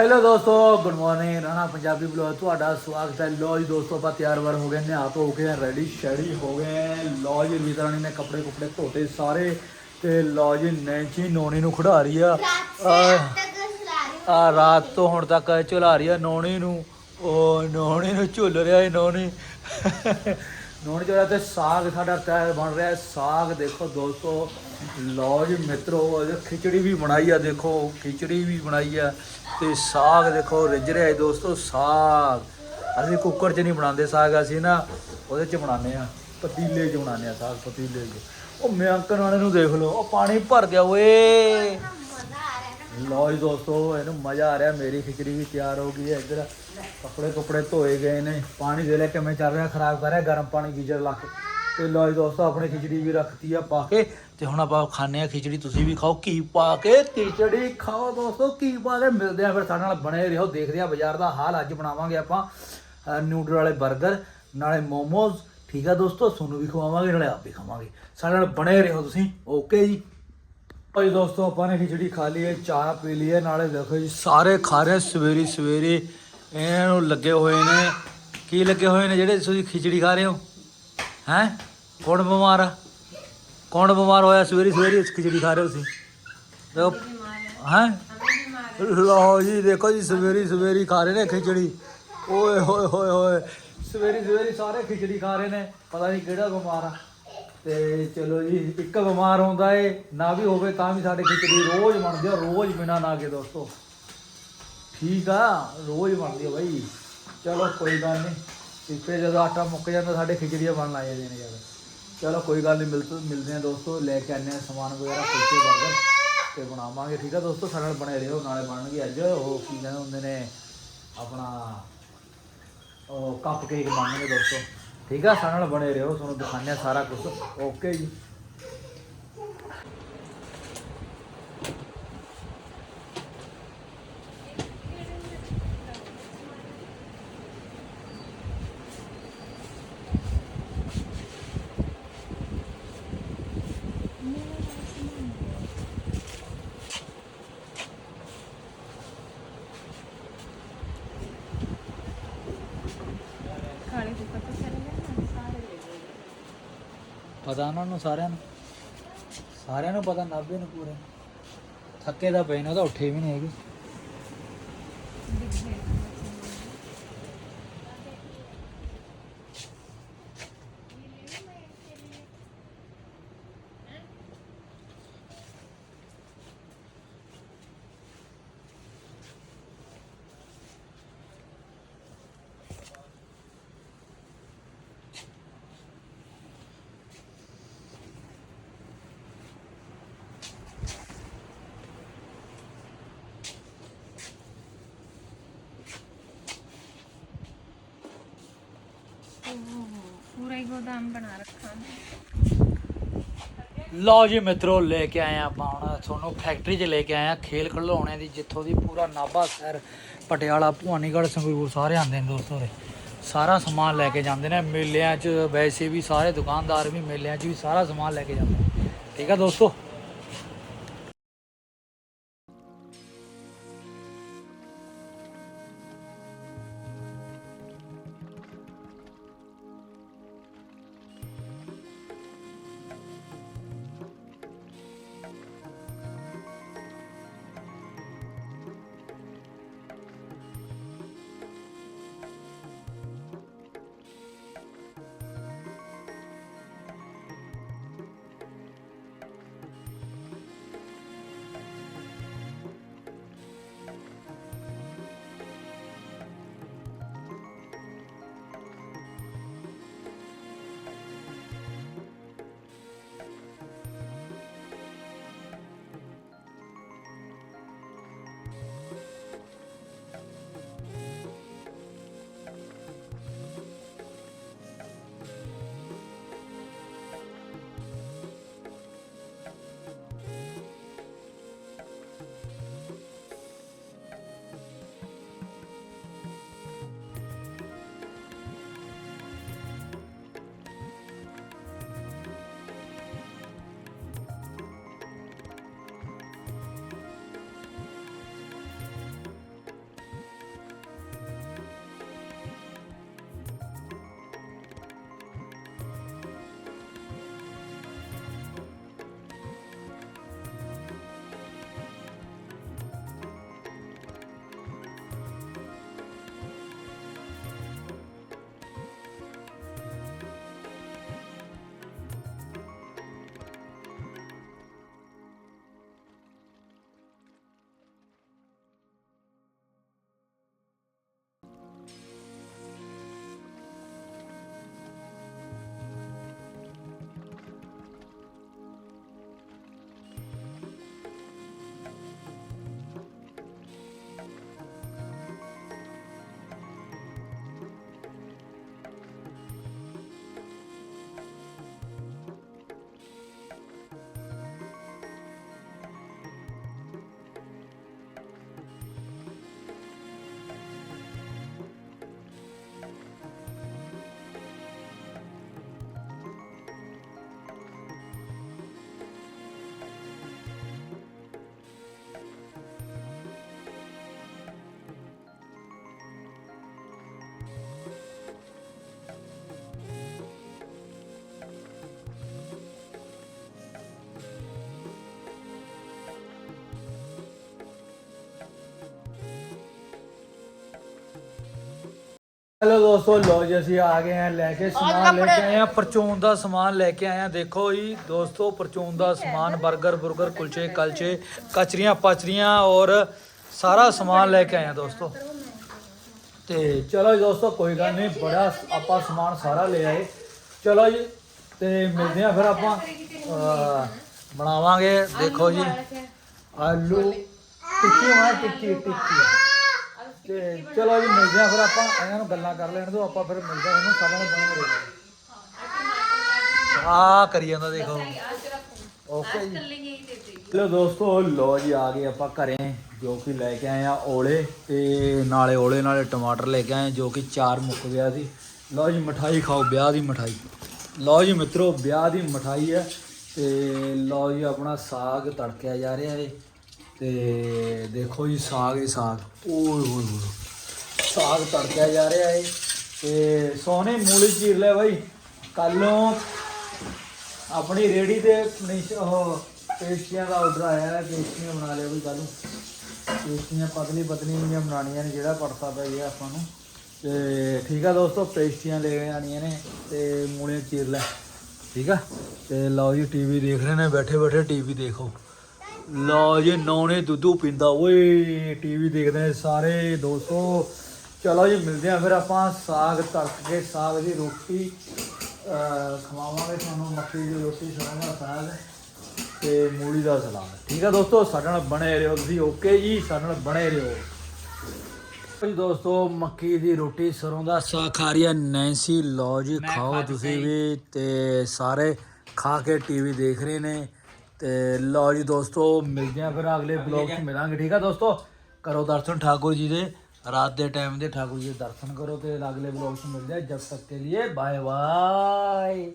Hello ਦੋਸਤੋ good morning Rana Punjabi blog ਤੁਹਾਡਾ ਸਵਾਗਤ ਹੈ। ਲੋ ਜੀ ਦੋਸਤੋ, ਆਪਾਂ ਤਿਆਰ ਵਰ ਹੋ ਗਏ ਨੇ ਆਪ ਹੋ ਗਏ ਰੈਡੀ ਸ਼ੈਡੀ ਹੋ ਗਏ। ਲੋ ਜੀ ਰੀਤਰਾਣੀ ਨੇ ਕੱਪੜੇ ਕੁਪੜੇ ਧੋਤੇ ਸਾਰੇ ਤੇ ਲੋ ਜੀ, ਨੈਂਚੀ ਨੋਣੀ ਨੂੰ ਖੜਾ ਰਹੀ ਆ। ਆ ਰਾਤ ਤੋਂ ਹੁਣ ਤੱਕ ਝੁਲਾ ਰਹੀ ਆ ਨੋਣੀ ਨੂੰ। ਉਹ ਨੋਣੀ ਨੂੰ ਝੁੱਲ ਰਿਹਾ ਹੈ ਨੋਣੀ। ਨੋਣੀ ਜਿਹੜਾ ਤੇ ਸਾਗ ਸਾਡਾ ਤਿਆਰ ਬਣ ਰਿਹਾ ਸਾਗ ਦੇਖੋ ਦੋਸਤੋ ਲਓ ਜੀ ਮਿੱਤਰੋ, ਅਜੇ ਖਿਚੜੀ ਵੀ ਬਣਾਈ ਆ, ਦੇਖੋ, ਖਿਚੜੀ ਵੀ ਬਣਾਈ ਆ ਤੇ ਸਾਗ ਦੇਖੋ, ਰਿੱਝ ਰਿਹਾ ਹੈ ਦੋਸਤੋ, ਸਾਗ। ਅਸੀਂ ਕੁੱਕਰ 'ਚ ਨਹੀਂ ਬਣਾਉਂਦੇ ਸਾਗ, ਅਸੀਂ ਨਾ ਉਹਦੇ 'ਚ ਬਣਾਉਂਦੇ ਆ, ਪਤੀਲੇ 'ਚ ਬਣਾਉਂਦੇ ਆ ਸਾਗ, ਪਤੀਲੇ 'ਚ। ਉਹ ਮਿਆਂਕਣ ਵਾਲੇ ਨੂੰ ਦੇਖ ਲਓ, ਉਹ ਪਾਣੀ ਭਰ ਗਿਆ, ਓਏ। ਲਓ ਜੀ ਦੋਸਤੋ, ਇਹਨੂੰ ਮਜ਼ਾ ਆ ਰਿਹਾ, ਮੇਰੀ ਖਿਚੜੀ ਵੀ ਤਿਆਰ ਹੋ ਗਈ ਹੈ, ਇੱਧਰ ਕੱਪੜੇ ਕੁਪੜੇ ਧੋਏ ਗਏ ਨੇ। ਪਾਣੀ ਦੇ ਲੈ ਕਿਵੇਂ ਚੱਲ ਰਿਹਾ ਖਰਾਬ ਕਰ ਰਿਹਾ, ਗਰਮ ਪਾਣੀ, ਗੀਜ਼ਰ ਲਾ ਕੇ। ਤੇ ਲਓ ਜੀ ਦੋਸਤੋ, ਆਪਣੇ ਖਿਚੜੀ ਵੀ ਰੱਖਤੀ ਆ ਪਾ ਕੇ, ਤੇ ਹੁਣ ਆਪਾਂ ਖਾਣੇ ਆ ਖਿਚੜੀ, ਤੁਸੀਂ ਵੀ ਖਾਓ, ਘੀ ਪਾ ਕੇ, ਖਿਚੜੀ ਖਾਓ ਦੋਸਤੋ, ਘੀ ਪਾ ਕੇ, ਮਿਲਦੇ ਆ ਫਿਰ ਸਾਡੇ ਨਾਲ ਬਣੇ ਰਹੋ, ਦੇਖਦੇ ਆ ਬਾਜ਼ਾਰ ਦਾ ਹਾਲ, ਅੱਜ ਬਣਾਵਾਂਗੇ ਆਪਾਂ ਨਿਊਡਲ ਵਾਲੇ 버ਗਰ ਨਾਲੇ ਮੋਮੋਜ਼, ਠੀਕ ਆ ਦੋਸਤੋ, ਤੁਹਾਨੂੰ ਵੀ ਖਵਾਵਾਂਗੇ, ਨਾਲੇ ਆਪ ਵੀ ਖਾਵਾਂਗੇ। ਸਾਡੇ ਨਾਲ ਬਣੇ ਰਹੋ ਤੁਸੀਂ, ਓਕੇ ਜੀ। ਭਾਈ ਦੋਸਤੋ, ਆਪਾਂ ਨੇ ਖਿਚੜੀ ਖਾ ਲਈ ਹੈ, ਚਾਹ ਪੀ ਲਈ ਹੈ, ਨਾਲੇ ਦੇਖੋ ਜੀ, ਸਾਰੇ ਖਾ ਰਹੇ ਸਵੇਰੀ ਸਵੇਰੇ ਇਹਨਾਂ ਨੂੰ ਲੱਗੇ ਹੋਏ ਨੇ, ਕੀ ਲੱਗੇ ਹੋਏ ਨੇ, ਜਿਹੜੇ ਤੁਸੀਂ ਖਿਚੜੀ ਖਾ ਰਹੇ ਹੋ? ਹੈ? ਕੌਣ ਬਿਮਾਰ ਆ? ਕੌਣ ਬਿਮਾਰ ਹੋਇਆ? ਸਵੇਰੀ ਸਵੇਰੀ ਖਿਚੜੀ ਖਾ ਰਹੇ ਹੋ ਤੁਸੀਂ? ਦੇਖੋ ਹੈ? ਲਓ ਜੀ, ਦੇਖੋ ਜੀ, ਸਵੇਰੀ ਸਵੇਰੀ ਖਾ ਰਹੇ ਨੇ ਖਿਚੜੀ। ਓਏ, ਹੋਏ ਹੋਏ ਹੋਏ। ਸਵੇਰੀ ਸਵੇਰੀ ਸਾਰੇ ਖਿਚੜੀ ਖਾ ਰਹੇ ਨੇ। ਪਤਾ ਨਹੀਂ ਕਿਹੜਾ ਬਿਮਾਰ ਆ। ਤੇ ਚਲੋ ਜੀ, ਇੱਕ ਬਿਮਾਰ ਹੁੰਦਾ ਏ, ਨਾ ਵੀ ਹੋਵੇ ਤਾਂ ਵੀ ਸਾਡੇ ਖਿਚੜੀ ਰੋਜ਼ ਬਣਦੀ ਆ, ਰੋਜ਼ ਬਿਨਾ ਨਾ ਕੇ ਦੋਸਤੋ। ਠੀਕ ਆ, ਰੋਜ਼ ਬਣਦੀ ਆ ਬਾਈ। ਚਲੋ, ਕੋਈ ਗੱਲ ਨਹੀਂ। ਇੱਥੇ ਜਦੋਂ ਆਟਾ ਮੁੱਕ ਜਾਂਦਾ, ਸਾਡੇ ਖਿਚੜੀਆਂ ਬਣਨ ਲੱਗ ਜਾਂਦੀਆਂ ਨੇ ਯਾਰ। ਚਲੋ, ਕੋਈ ਗੱਲ ਨਹੀਂ ਮਿਲ ਮਿਲਦੇ ਆ ਦੋਸਤੋ, ਲੈ ਕੇ ਆਨੇ ਆ ਸਮਾਨ ਵਗੈਰਾ, ਕੁਲਚੇ 버ਗਰ ਤੇ ਬਣਾਵਾਂਗੇ। ਠੀਕ ਆ ਦੋਸਤੋ, ਸਾਡੇ ਨਾਲ ਬਣੇ ਰਹੋ, ਨਾਲੇ ਬਣਨਗੇ ਅੱਜ। ਉਹ ਕੀ ਕਹਿੰਦੇ ਹੁੰਦੇ ਨੇ, ਆਪਣਾ ਉਹ ਕੱਪ ਕੇਕ ਬਣਨਗੇ ਦੋਸਤੋ। ਠੀਕ ਆ, ਸਾਡੇ ਨਾਲ ਬਣੇ ਰਹੋ, ਤੁਹਾਨੂੰ ਦਿਖਾਉਂਦੇ ਆ ਸਾਰਾ ਕੁਝ ਓਕੇ ਜੀ ਕਾਲੇ ਦੇ ਪੱਤੇ ਚਲੇ ਗਏ ਨਾ ਸਾਰੇ ਲੈ ਗਏ ਪਤਾ ਉਹਨਾਂ ਨੂੰ ਸਾਰਿਆਂ ਨੂੰ। ਸਾਰਿਆਂ ਨੂੰ ਪਤਾ, ਨਾਭੇ ਨੂੰ ਪੂਰੇ। ਥੱਕੇ ਦਾ ਪਏ ਨੇ, ਉਹ ਤਾਂ ਉੱਠੇ ਵੀ ਨਹੀਂ ਹੈਗੇ ਪੂਰਾ ਹੀ ਗੋਦਾਮ ਬਣਾ ਰੱਖਾ। ਲਓ ਜੀ ਮਿੱਤਰੋ, ਲੈ ਕੇ ਆਏ ਹਾਂ ਆਪਾਂ ਹੁਣ ਤੁਹਾਨੂੰ ਫੈਕਟਰੀ 'ਚ ਲੈ ਕੇ ਆਏ ਆ ਖੇਲ ਖਿਡੌਣਿਆਂ ਦੀ, ਜਿੱਥੋਂ ਦੀ ਪੂਰਾ ਨਾਭਾ ਸ਼ਹਿਰ, ਪਟਿਆਲਾ, ਭਵਾਨੀਗੜ੍ਹ, ਸੰਗਰੂਰ ਸਾਰੇ ਆਉਂਦੇ ਨੇ ਦੋਸਤੋ ਉਰੇ। ਸਾਰਾ ਸਮਾਨ ਲੈ ਕੇ ਜਾਂਦੇ ਨੇ, ਮੇਲਿਆਂ 'ਚ ਵੈਸੇ ਵੀ ਸਾਰੇ ਦੁਕਾਨਦਾਰ ਵੀ ਮੇਲਿਆਂ 'ਚ ਵੀ ਸਾਰਾ ਸਮਾਨ ਲੈ ਕੇ ਜਾਂਦੇ ਨੇ। ਠੀਕ ਆ ਦੋਸਤੋ? ਹੈਲੋ ਦੋਸਤੋ ਲੋ ਜੀ ਅਸੀਂ ਆ ਗਏ ਹਾਂ ਲੈ ਕੇ ਸਮਾਨ ਲੈ ਕੇ ਆਏ ਹਾਂ। ਪਰਚੂਨ ਦਾ ਸਮਾਨ ਲੈ ਕੇ ਆਏ ਹਾਂ। ਦੇਖੋ ਜੀ ਦੋਸਤੋ ਪਰਚੂਨ ਦਾ ਸਮਾਨ 버ਗਰ ਬੁਰਗਰ ਕੁਲਚੇ ਕਲਚੇ ਕਚਰੀਆਂ ਪਚਰੀਆਂ ਔਰ ਸਾਰਾ ਸਮਾਨ ਲੈ ਕੇ ਆਏ ਹਾਂ ਦੋਸਤੋ। ਤੇ ਚਲੋ ਜੀ ਦੋਸਤੋ ਕੋਈ ਗੱਲ ਨਹੀਂ ਬੜਾ ਆਪਾਂ ਸਮਾਨ ਸਾਰਾ ਲੈ ਆਏ। ਚਲੋ ਜੀ ਤੇ ਮਿਲਦੇ ਆ ਫਿਰ ਆਪਾਂ। ਬਣਾਵਾਂਗੇ। ਦੇਖੋ ਜੀ ਆਲੂ ਟਿੱਕੀ ਮਾਰ ਟਿੱਕੀ ਟਿੱਕੀ ਤੇ ਚਲੋ ਜੀ, ਮਿਲਦੇ ਆ ਫਿਰ ਆਪਾਂ, ਇਹਨਾਂ ਨੂੰ ਗੱਲਾਂ ਕਰ ਲੈਣ ਦਿਓ, ਆਪਾਂ ਫਿਰ ਮਿਲਦੇ ਆ ਇਹਨੂੰ ਸਾਰਿਆਂ ਨੂੰ ਬਣੇ ਰਹੋ ਆ ਕਰੀ ਜਾਂਦਾ ਦੇਖੋ। ਓਕੇ ਜੀ। ਚਲੋ ਦੋਸਤੋ ਲੋ ਜੀ, ਆ ਗਏ ਆਪਾਂ ਘਰੇ, ਜੋ ਕਿ ਲੈ ਕੇ ਆਏ ਆ ਓਲੇ ਤੇ ਨਾਲੇ ਓਲੇ ਨਾਲੇ ਟਮਾਟਰ ਲੈ ਕੇ ਆਏ, ਜੋ ਕਿ ਚਾਰ ਮੁੱਕ ਗਿਆ ਸੀ। ਲਓ ਜੀ, ਮਠਾਈ ਖਾਓ, ਵਿਆਹ ਦੀ ਮਠਾਈ। ਲਓ ਜੀ ਮਿੱਤਰੋ, ਵਿਆਹ ਦੀ ਮਠਾਈ ਹੈ ਤੇ ਲਓ ਜੀ, ਆਪਣਾ ਸਾਗ ਤੜਕਿਆ ਜਾ ਰਿਹਾ ਏ ਤੇ ਦੇਖੋ ਜੀ ਸਾਗ ਹੀ ਸਾਗ। ਓਏ ਹੋਏ ਹੋਏ। ਸਾਗ ਤੜਕਿਆ ਜਾ ਰਿਹਾ ਹੈ ਤੇ ਸੋਨੇ ਮੂਲੀ ਚੀਰ ਲੈ ਬਾਈ। ਕੱਲੋਂ ਆਪਣੀ ਰੇੜੀ ਤੇ ਨਿਸ਼- ਉਹ ਪੇਸਟੀਆਂ ਦਾ ਆਰਡਰ ਆਇਆ ਹੈ। ਪੇਸਟੀਆਂ ਬਣਾ ਲਿਓ ਵੀ ਕੱਲ ਨੂੰ। ਪੇਸਟੀਆਂ ਪਤਲੀ ਪਤਲੀ ਜਿਹੀਆਂ ਬਣਾਉਣੀਆਂ ਨੇ ਜਿਹੜਾ ਪੜਤਾ ਪੈ ਗਿਆ ਆਪਾਂ ਨੂੰ। ਤੇ ਠੀਕ ਆ ਦੋਸਤੋ ਪੇਸਟੀਆਂ ਲੈ ਆਣੀਆਂ ਨੇ ਤੇ ਮੂਲੀਆਂ ਚੀਰ ਲੈ। ਠੀਕ ਆ? ਤੇ ਲਓ ਜੀ, ਟੀਵੀ ਦੇਖ ਰਹੇ ਨੇ ਬੈਠੇ ਬੈਠੇ ਟੀਵੀ ਦੇਖੋ। ਲਓ ਜੀ ਨੌਨੇ ਦੁੱਧੂ ਪੀਂਦਾ। ਓਏ ਟੀਵੀ ਦੇਖਦੇ ਨੇ ਸਾਰੇ ਦੋਸਤੋ। ਚਲੋ ਜੀ ਮਿਲਦੇ ਆ ਫਿਰ ਆਪਾਂ ਸਾਗ ਤੜਕ ਕੇ ਸਾਗ ਦੀ ਰੋਟੀ ਖਵਾਵਾਂਗੇ ਤੁਹਾਨੂੰ। ਮੱਕੀ ਦੀ ਰੋਟੀ ਸਰੋਂ ਸਾਗ ਤੇ ਮੂਲੀ ਦਾ ਸਲਾਦ। ਠੀਕ ਆ ਦੋਸਤੋ ਸਾਡੇ ਨਾਲ ਬਣੇ ਰਹੋ ਤੁਸੀਂ। ਓਕੇ ਜੀ ਸਾਡੇ ਨਾਲ ਬਣੇ ਰਹੋ। ਜੀ ਦੋਸਤੋ ਮੱਕੀ ਦੀ ਰੋਟੀ ਸਰੋਂ ਦਾ ਸਾਗ ਖਾ ਰਹੀ ਹੈ ਨੈਂਸੀ। ਲਓ ਜੀ ਖਾਓ ਤੁਸੀਂ ਵੀ ਤੇ ਸਾਰੇ ਖਾ ਕੇ ਟੀਵੀ ਦੇਖ ਰਹੇ ਨੇ। ਤੇ ਲਓ ਜੀ ਦੋਸਤੋ ਮਿਲਦੇ ਆ ਫਿਰ ਅਗਲੇ ਬਲੌਗ 'ਚ ਮਿਲਾਂਗੇ ਠੀਕ ਆ ਦੋਸਤੋ? ਕਰੋ ਦਰਸ਼ਨ ਠਾਕੁਰ ਜੀ ਦੇ ਰਾਤ ਦੇ ਟਾਈਮ ਦੇ ਠਾਕੁਰ ਜੀ ਦੇ ਦਰਸ਼ਨ ਕਰੋ ਤੇ ਅਗਲੇ ਬਲੌਗ 'ਚ ਮਿਲਦੇ ਆ ਜਬ ਤੱਕ ਕੇ ਲਈ ਬਾਏ ਬਾਏ